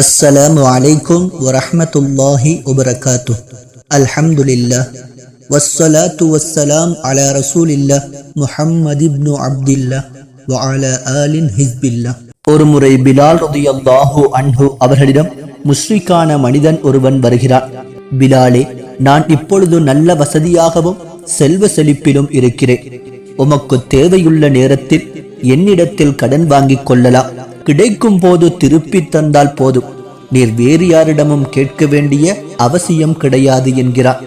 அஸ்ஸலாம் அலைக்கும் வரஹமத்துல்லாஹி வபரகாத்து அல்ஹம்துலில்லா வஸ்ஸலாத்து வஸ்ஸலாம் அலா ரசூலில்லா முஹம்மது இப்னு அப்துல்லா வ அலா ஆலின் ஹிஸ்பில்லா ஒரு பிலால் ரதியல்லாஹு அன்ஹு அவர்களிடம் முஸ்ரிக்கான மனிதன் ஒருவன் வருகிறான். பிலாலே நான் இப்பொழுது நல்ல வசதியாகவும் செல்வ செழிப்பிலும் இருக்கிறேன். உமக்கு தேவையுள்ள நேரத்தில் என்னிடத்தில் கடன் வாங்கிக் கொள்ளலாம். கிடைக்கும் போது திருப்பி தந்தால் போதும். நீர் வேறு யாரிடமும் கேட்க வேண்டிய அவசியம் கிடையாது என்கிறார்.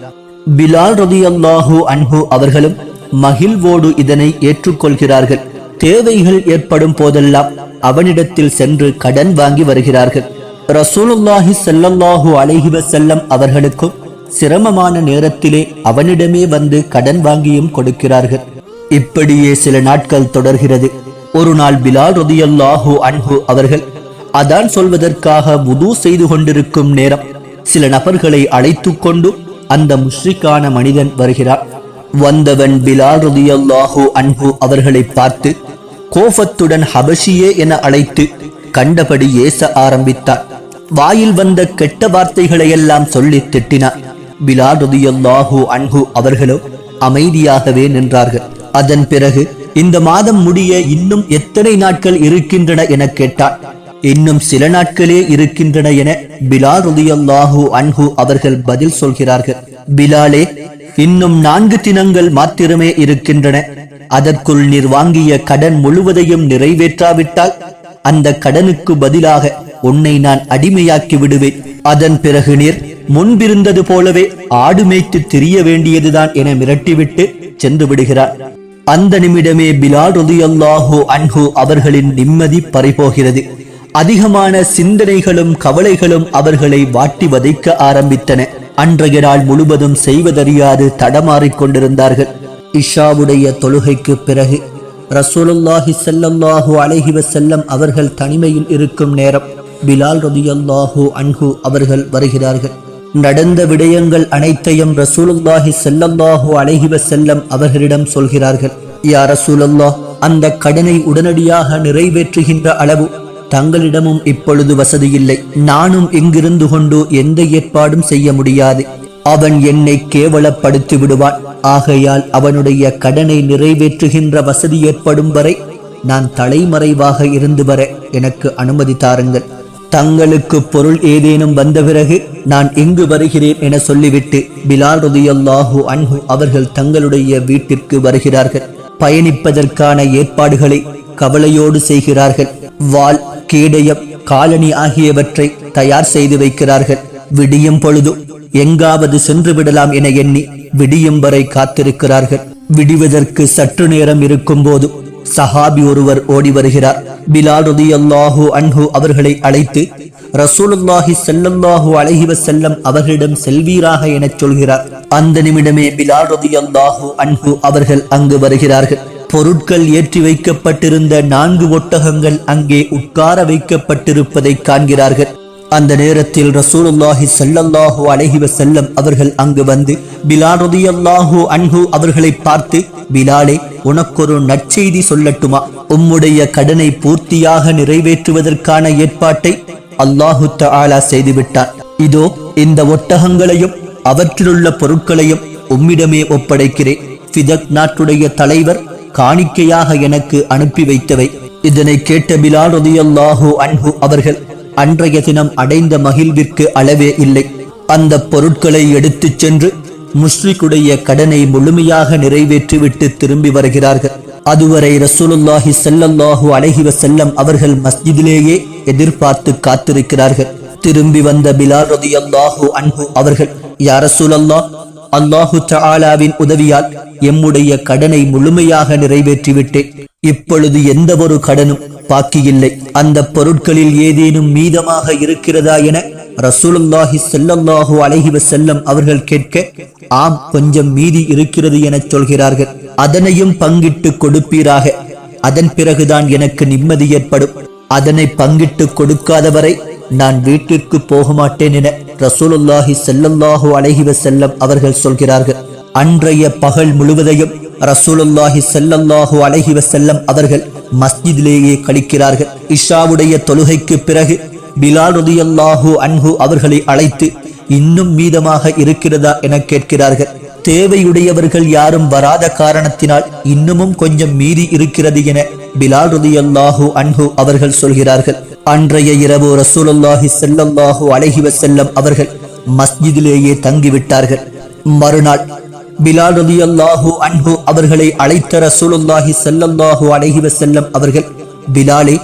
பிலால் ரதியல்லாஹு அன்ஹு அவர்களும் மகிழ்வோடு இதனை ஏற்றுக்கொள்கிறார்கள். தேவைகள் ஏற்படும் போதெல்லாம் அவனிடத்தில் சென்று கடன் வாங்கி வருகிறார்கள். ரசூலுல்லாஹி செல்லல்லாஹு அலைஹி செல்லம் அவர்களுக்கும் சிரமமான நேரத்திலே அவனிடமே வந்து கடன் வாங்கியும் கொடுக்கிறார்கள். இப்படியே சில நாட்கள் தொடர்கிறது. ஒரு நாள் பிலால் ரதியல்லாஹு அன்ஹு அவர்கள் அதான் சொல்வதற்காக முது செய்து கொண்டிருக்கும் நேரம். சில நபர்களை அழைத்து கொண்டு அந்த முஷ்ரிக்கான மனிதன் வருகிறார் வந்தவன் பிலால் ரதியல்லாஹு அன்ஹு அவர்களை பார்த்து கோபத்துடன் ஹபஷியே என அழைத்து கண்டபடி ஏச ஆரம்பித்தார் வாயில் வந்த கெட்ட வார்த்தைகளை எல்லாம் சொல்லி திட்டினார் பிலால் ரதியல்லாஹு அன்ஹு அவர்களோ அமைதியாகவே நின்றார்கள். அதன் பிறகு இந்த மாதம் முடிய இன்னும் எத்தனை நாட்கள் இருக்கின்றன என கேட்டார் இன்னும் சில நாட்களே இருக்கின்றன என பிலால் ருதியல்லாஹு அன்ஹு அவர்கள் பதில் சொல்கிறார்கள். பிலாலே இன்னும் நான்கு தினங்கள் மாத்திரமே இருக்கின்றன. அதற்குள் நீர் வாங்கிய கடன் முழுவதையும் நிறைவேற்றாவிட்டால் அந்த கடனுக்கு பதிலாக உன்னை நான் அடிமையாக்கி விடுவேன். அதன் பிறகு நீர் முன்பிருந்தது போலவே ஆடு மேய்த்து திரிய வேண்டியதுதான் என மிரட்டிவிட்டு சென்று விடுகிறார். அந்த நிமிடமே பிலால் ரதியல்லாஹோ அன்ஹு அவர்களின் நிம்மதி பறிபோகிறது. அதிகமான சிந்தனைகளும் கவலைகளும் அவர்களை வாட்டி வதைக்க ஆரம்பித்தன. அன்றைய நாள் முழுவதும் செய்வதறியாது தடமாறிக் கொண்டிருந்தார்கள். இஷாவுடைய தொழுகைக்கு பிறகு ரசூலுல்லாஹி செல்லல்லாஹு அலைஹி செல்லம் அவர்கள் தனிமையில் இருக்கும் நேரம் பிலால் ரலியல்லாஹு அன்ஹு அவர்கள் வருகிறார்கள். நடந்த விடயங்கள் அனைத்தையும் ரசூலுல்லாஹி செல்லல்லாஹு அழகிவ செல்லம் அவர்களிடம் சொல்கிறார்கள். யா ரசூலல்லாஹ் அந்த கடனை உடனடியாக நிறைவேற்றுகின்ற அளவு தங்களிடமும் இப்பொழுது வசதி இல்லை நானும் இங்கிருந்து கொண்டு எந்த ஏற்பாடும் செய்ய முடியாது. அவன் என்னை கேவலப்படுத்தி விடுவான். ஆகையால் அவனுடைய கடனை நிறைவேற்றுகின்ற வசதி ஏற்படும் வரை நான் தலைமறைவாக இருந்து வர எனக்கு அனுமதி தாருங்கள். தங்களுக்கு பொருள் ஏதேனும் வந்த பிறகு நான் எங்கு வருகிறேன் என சொல்லிவிட்டு பிலால் ரதியல்லாஹு அன்ஹு அவர்கள் தங்களுடைய வீட்டிற்கு வருகிறார்கள். பயணிப்பதற்கான ஏற்பாடுகளை கவலையோடு செய்கிறார்கள். வாள் கேடயம் காலனி ஆகியவற்றை தயார் செய்து வைக்கிறார்கள். விடியும் பொழுது எங்காவது சென்று விடலாம் என எண்ணி விடியும் வரை காத்திருக்கிறார்கள். விடிவதற்கு சற்று நேரம் இருக்கும் போது சஹாபி ஒருவர் ஓடி வருகிறார். பிலால் ரதியல்லாஹு அன்ஹு அவர்களை அழைத்து ரசூலுல்லாஹி செல்லல்லாஹு அலைஹி வஸல்லம் அவர்களிடம் செல்வீராக எனச் சொல்கிறார். அந்த நிமிடமே பிலால் ரதியல்லாஹு அன்பு அவர்கள் அங்கு வருகிறார்கள். பொருட்கள் ஏற்றி வைக்கப்பட்டிருந்த நான்கு ஒட்டகங்கள் அங்கே உட்கார வைக்கப்பட்டிருப்பதை காண்கிறார்கள். அந்த நேரத்தில் ரசூலுல்லாஹி ஸல்லல்லாஹு அலைஹி வஸல்லம் அவர்கள் அங்கு வந்து பிலால் ரலியல்லாஹு அன்ஹு அவர்களை பார்த்து பிலாலே உனக்கொரு நற்செய்தி சொல்லட்டுமா? உம்முடைய கடனை பூர்த்தியாக நிறைவேற்றுவதற்கான ஏற்பாட்டை அல்லாஹு தாலா செய்துவிட்டார். இதோ இந்த ஒட்டகங்களையும் அவற்றிலுள்ள பொருட்களையும் உம்மிடமே ஒப்படைக்கிறேன். ஃபிதக் நாட்டுடைய தலைவர் காணிக்கையாக எனக்கு அனுப்பி வைத்தவை. இதனை கேட்ட பிலால் ரதியல்லாஹு அன்ஹு அவர்கள் அன்றைய தினம் அடைந்த மகிழ்விற்கு அளவே இல்லை. அந்த பொருட்களை எடுத்துச் சென்று முஸ்லிக்குடைய கடனை முழுமையாக நிறைவேற்றிவிட்டு திரும்பி வருகிறார்கள். அதுவரை ரசூலுல்லாஹி செல்லல்லாஹு அழகிவ செல்லம் அவர்கள் மஸ்ஜிதிலேயே எதிர்பார்த்து காத்திருக்கிறார்கள். திரும்பி வந்த பிலால் ரலியல்லாஹு அன்பு அவர்கள் யா ரசூலல்லாஹ் அல்லாஹு தாலாவின் உதவியால் எம்முடைய கடனை முழுமையாக நிறைவேற்றிவிட்டேன். இப்பொழுது எந்த ஒரு கடனும் பாக்கியில்லை அந்த பொருட்களில் ஏதேனும் மீதமாக இருக்கிறதா என ரசூலுல்லாஹி செல்லல்லாஹு அழகிவ செல்லம் அவர்கள் கேட்க ஆம் கொஞ்சம் மீதி இருக்கிறது எனச் சொல்கிறார்கள். அதனையும் பங்கிட்டு கொடுப்பீராக. அதன் பிறகுதான் எனக்கு நிம்மதி ஏற்படும். அதனை பங்கிட்டு கொடுக்காதவரை நான் வீட்டிற்கு போக மாட்டேன் என ரசூலுல்லாஹி செல்லல்லாஹு அழகிவ செல்லம் அவர்கள் சொல்கிறார்கள். அன்றைய பகல் முழுவதையும் ரசூலுல்லாஹி செல்லல்லாஹு அழகிவ செல்லம் அவர்கள் மஸ்ஜிதிலேயே கழிக்கிறார்கள். இஷாவுடைய தொழுகைக்கு பிறகு பிலால் ரதியல்லாஹு அன்ஹு அவர்களை அழைத்து இன்னும் மீதமாக இருக்கிறதா? என கேட்கிறார்கள். தேவையுடையவர்கள் யாரும் வராத காரணத்தினால் இன்னமும் கொஞ்சம் மீதி இருக்கிறது என பிலால் ரதியல்லாஹு அன்ஹு அவர்கள் சொல்கிறார்கள். அன்றைய இரவு ரசூலுல்லாஹி செல்லல்லாஹு அலைஹி வஸல்லம் அவர்கள் மஸ்ஜிதிலேயே தங்கிவிட்டார்கள். மறுநாள் பிலால் அல்லாஹு அன்ஹு அவர்களை அழைத்த ரசூலுல்லாஹி செல்லல்லாஹு அலைஹி வஸல்லம் அவர்கள் பிலாலே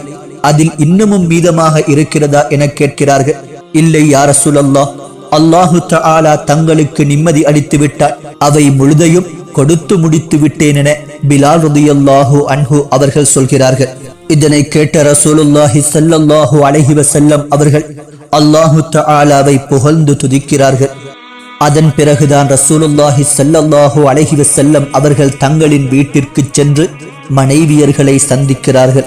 அதில் இன்னமும் மீதமாக இருக்கிறதா? என கேட்கிறார்கள். இல்லை யார் ரசூலல்லாஹ் அல்லாஹு தாலா தங்களுக்கு நிம்மதி அளித்து விட்டார் அவை முழுதையும் கொடுத்து முடித்து விட்டேன் என பிலால் ரலியல்லாஹு அன்ஹு அவர்கள் சொல்கிறார்கள். இதனை கேட்ட ரசூலுல்லாஹி சல்லல்லாஹு அலஹி வசல்லம் அவர்கள் அல்லாஹு தாலாவை புகழ்ந்து துதிக்கிறார்கள். அதன் பிறகுதான் ரசூலுல்லாஹி சல்லல்லாஹு அலஹி வசல்லம் அவர்கள் தங்களின் வீட்டிற்கு சென்று மனைவியர்களை சந்திக்கிறார்கள்.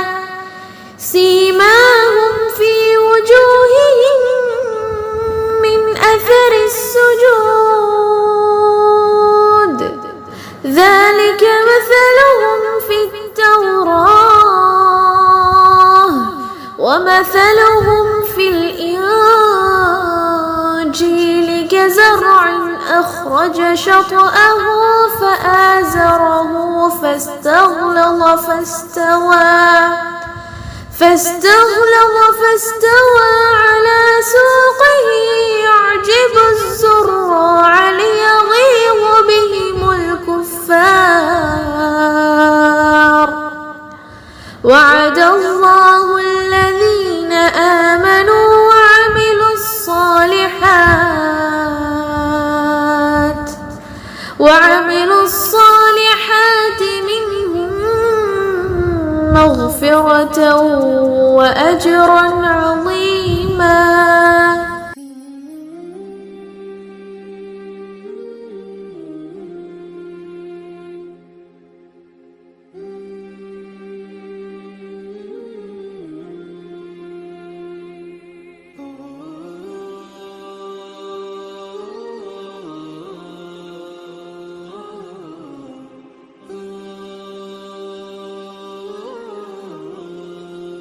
ومثلهم في الإنجيل كزرع أخرج شطأه فآزره فاستغلظ فاستوى فاستغلظ فاستوى على سوقه يعجب الزراع ليغيظ بهم الكفار. وعد الله وعملوا الصالحات منهم مغفرة وأجرا عظيما.